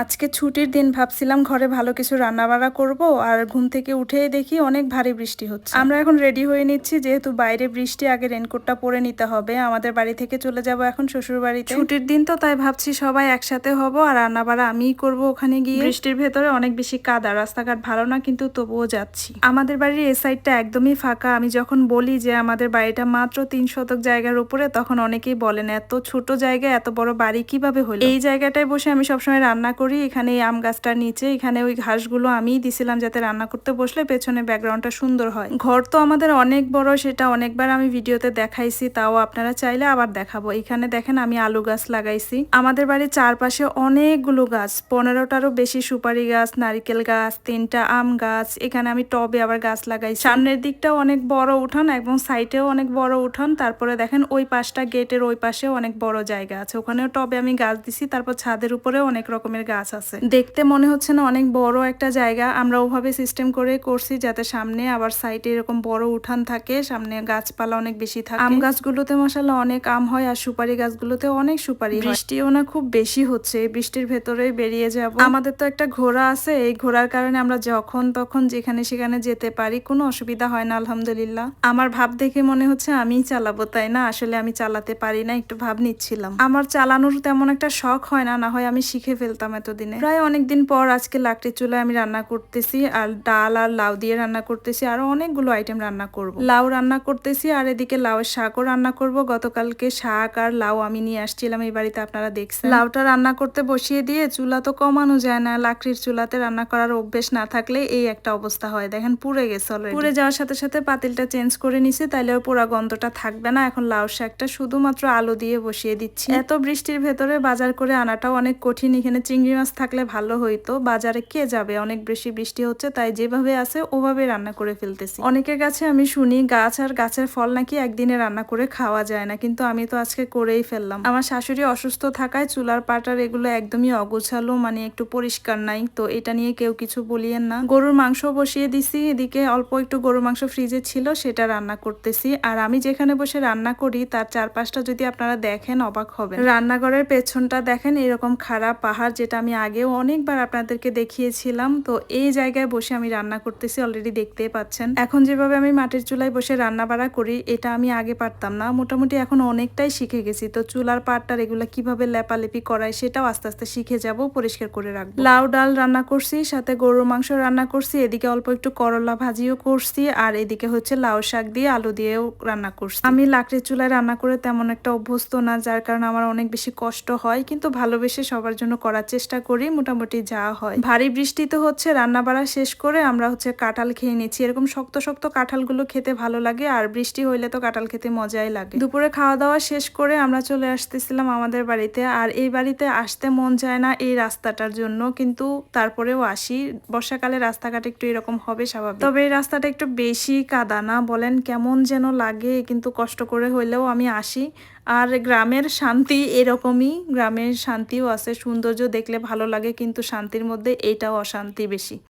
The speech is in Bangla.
আজকে ছুটির দিন ভাবছিলাম ঘরে ভালো কিছু রান্না বান্না করব আর ঘুম থেকে উঠেই দেখি অনেক ভারী বৃষ্টি হচ্ছে। আমরা এখন রেডি হয়ে নিচ্ছি যেহেতু বাইরে বৃষ্টি আগে রেনকোটটা পরে নিতে হবে। আমাদের বাড়ি থেকে চলে যাব এখন শ্বশুর বাড়িতে ছুটির দিন তো তাই ভাবছি সবাই একসাথে হব আর রান্না বাড়া আমিই করব ওখানে গিয়ে। বৃষ্টির ভেতরে অনেক বেশি কাদা রাস্তাঘাট ভালো না কিন্তু তবুও যাচ্ছি। আমাদের বাড়ির এ সাইডটা একদমই ফাঁকা। আমি যখন বলি যে আমাদের বাড়িটা মাত্র তিন শতক জায়গার উপরে তখন অনেকেই বলেন এত ছোট জায়গায় এত বড় বাড়ি কীভাবে হলো? এই জায়গাটায় বসে আমি সবসময় রান্না করি, এখানে এই আম গাছটার নিচে, এখানে ওই ঘাসগুলো আমিই দিছিলাম যাতে রান্না করতে বসলে পেছনে ব্যাকগ্রাউন্ডটা সুন্দর হয়। ঘর তো আমাদের অনেক বড়, সেটা অনেকবার আমি ভিডিওতে দেখাইছি, তাও আপনারা চাইলে আবার দেখাবো। এখানে দেখেন আমি আলু গাছ লাগাইছি। আমাদের বাড়ির চারপাশে অনেকগুলো গাছ, পনেরোটারও বেশি সুপারি গাছ, নারিকেল গাছ, তিনটা আম গাছ, এখানে আমি টবে আবার গাছ লাগাই সামনের দিকটাও অনেক বড় উঠান এবং সাইডেও অনেক বড় উঠান, তারপরে দেখেন ওই পাশটা গেটের ওই পাশে অনেক বড় জায়গা আছে। ওখানেও টবে আমি গাছ দিছি, তারপর ছাদের উপরেও অনেক রকমের গাছ আছে। দেখতে মনে হচ্ছে না অনেক বড় একটা জায়গা। আমরা ওভাবে সিস্টেম করে করছি যাতে সামনে আবার সাইডে এরকম বড় উঠান থাকে সামনে গাছপালা অনেক বেশি থাকে। আম গাছগুলোতে মশালা অনেক আম হয় আর সুপারি গাছগুলোতে অনেক সুপারি বৃষ্টিও না খুব বেশি হচ্ছে বৃষ্টির ভেতরে বেরিয়ে যাব। আমাদের তো একটা ঘোড়া আছে এই ঘোড়ার কারণে আমরা যখন তখন যেখানে সেখানে যেতে পারি কোনো অসুবিধা হয় না আলহামদুলিল্লাহ। আমার ভাব দেখে মনে হচ্ছে আমিই চালাবো তাই না? আসলে আমি চালাতে পারি না একটু ভাব নিচ্ছিলাম। আমার চালানোর তেমন একটা শখ হয় না না হয় আমি শিখে ফেলতাম এতদিনে। প্রায় অনেকদিন পর আজকে লাকড়ির চুলায় আমি রান্না করতেছি, আর ডাল আর লাউ দিয়ে রান্না করতেছি, আরও অনেকগুলো আইটেম রান্না করব। লাউ রান্না করতেছি, আর এদিকে লাউয়ের শাকও রান্না করব। গতকালকে শাক আর লাউ আমি নিয়ে আসছিলাম এই বাড়িতে, আপনারা দেখছেন। লাউটা রান্না করতে বসিয়ে দিয়ে চুলা তো কমানো যায় না, লাকড়ির চুলাতে রান্না করার অভ্যেস না থাকলে এই একটা অবস্থা হয়। দেখেন, পুড়ে গেছে। পুড়ে যাওয়ার সাথে সাথে পাতিলটা চেঞ্জ করে নিছি তাইলে পোড়া গন্ধটা থাকবে না। এখন লাউ শাকটা শুধুমাত্র আলু দিয়ে বসিয়ে দিচ্ছি। এত বৃষ্টির ভেতরে বাজার করে আনাটাও অনেক কঠিন। এখানে চিংড়ি মাছ থাকলে ভালো হইতো। বাজারে কে যাবে? অনেক বেশি বৃষ্টি হচ্ছে, তাই যেভাবে আছে, ওভাবে রান্না করে ফেলতেছি। অনেকের কাছে আমি শুনি, গাছ আর গাছের ফল নাকি একদিনে রান্না করে খাওয়া যায় না, কিন্তু আমি তো আজকে করেই ফেললাম। আমার শাশুড়ি অসুস্থ থাকায় চুলার পাটার এগুলো একদমই অগোছালো মানে একটু পরিষ্কার নাই, তো এটা নিয়ে কেউ কিছু বলিয়েন না। গরুর মাংস বসিয়ে দিছি, এদিকে অল্প একটু গরুর মাংস ফ্রিজে ছিল, সেটা রান্না করতেছি। আর আমি যেখানে বসে রান্না করি, তার চারপাশটা যদি আপনারা দেখেন, অবাক হবেন। রান্নাঘরের পেছনটা দেখেন, এরকম খারাপ পাহাড় যেটা আমি আগেও অনেকবার আপনাদেরকে দেখিয়েছিলাম, তো এই জায়গায় বসে আমি রান্না করতেছি অলরেডি দেখতেই পাচ্ছেন। এখন যেভাবে আমি মাটির চুলায় বসে রান্না বাড়া করি, এটা আমি আগে পারতাম না। মোটামুটি এখন অনেকটাই শিখে গেছি, তো চুলার পাটটার এগুলো কীভাবে লেপালেপি করায় সেটাও আস্তে আস্তে শিখে যাব, পরিষ্কার করে রাখব। লাউ ডাল রান্না করছি, সাথে গরুর মাংস রান্না করছি, এদিকে অল্প একটু করলা ভাজিও করছি, আর এদিকে হচ্ছে লাউ শাক দিয়ে আলু দিয়েও রান্না করছি। আমি লাকড়ির চুলায় রান্না করে তেমন একটা অভ্যস্ত না, যার কারণে আমার অনেক বেশি কষ্ট হয়, কিন্তু ভালোবেসে সবার জন্য করার করি মোটামুটি যা হয়। ভারী বৃষ্টি তো হচ্ছে রান্না বাড়া শেষ করে আমরা হচ্ছে কাঁঠাল খেয়ে নিচ্ছি। এরকম শক্ত শক্ত কাঁঠালগুলো খেতে ভালো লাগে আর বৃষ্টি হইলে তো কাঁঠাল খেতে মজাই লাগে। দুপুরে খাওয়া দাওয়া শেষ করে আমরা চলে আসতেছিলাম আমাদের বাড়িতে আর এই বাড়িতে আসতে মন যায় না এই রাস্তাটার জন্য। কিন্তু তারপরেও আসি। বর্ষাকালে রাস্তাঘাট একটু এরকম হবে স্বাভাবিক। তবে এই রাস্তাটা একটু বেশি কাদা না, বলেন কেমন যেন লাগে। কিন্তু কষ্ট করে হইলেও আমি আসি। আর গ্রামের শান্তি এরকমই, গ্রামের শান্তিও আছে, সৌন্দর্য দেখলে ভালো লাগে, কিন্তু শান্তির মধ্যে এইটাও অশান্তি বেশি।